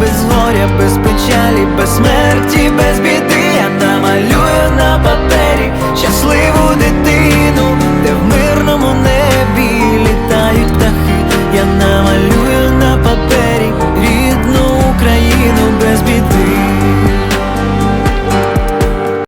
без горя, без печалі, без смерті, без.